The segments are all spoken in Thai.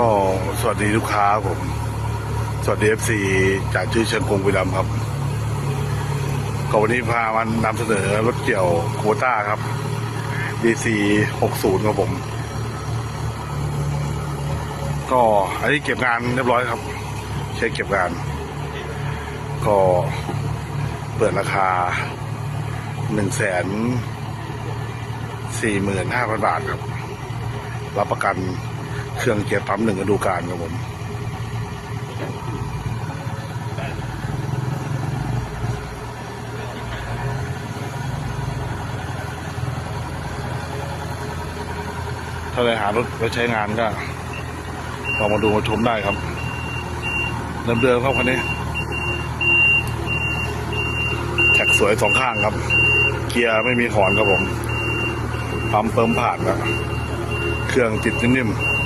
ก็สวัสดีลูกค้าผม สวัสดีเอฟซีจากชื่อเชิงกงวิลัมครับ ก็วันนี้พามันนำเสนอรถเกี่ยวโคต้าครับ DC 60ครับผม ก็อันนี้เก็บงานเรียบร้อยครับเช็คเก็บงาน ก็เปิดราคาหนึ่งแสนสี่หมื่นห้าพันบาทครับ รับประกัน เครื่องเกียร์ปั๊มหนึ่งฤดูกาลครับผมถ้าเลยหารถไว้ใช้งานก็ลองมาดูมาชมได้ครับเดิมๆครับคันนี้แท็กสวยสองข้างครับ เกียร์ไม่มีถอนครับผมปั๊มเปิมผ่านแล้วเครื่องติดนิ่มๆ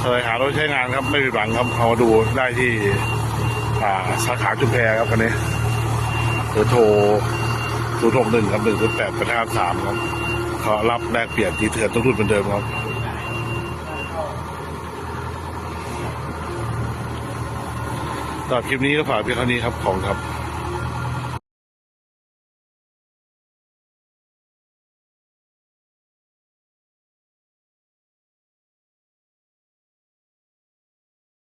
เคยหารถใช้งานครับไม่ผิดหวังครับเอาดูได้ที่สาขาจุมแพครับคันนี้หรือโทรศูนย์หกหนึ่งครับหนึ่งศูนย์แปดแปดห้าสามครับเขารับแลกเปลี่ยนทีเถื่อนทุกรุ่นเหมือนเดิมครับสำหรับคลิปนี้ก็ฝากเพียงเท่านี้ครับ ของครับ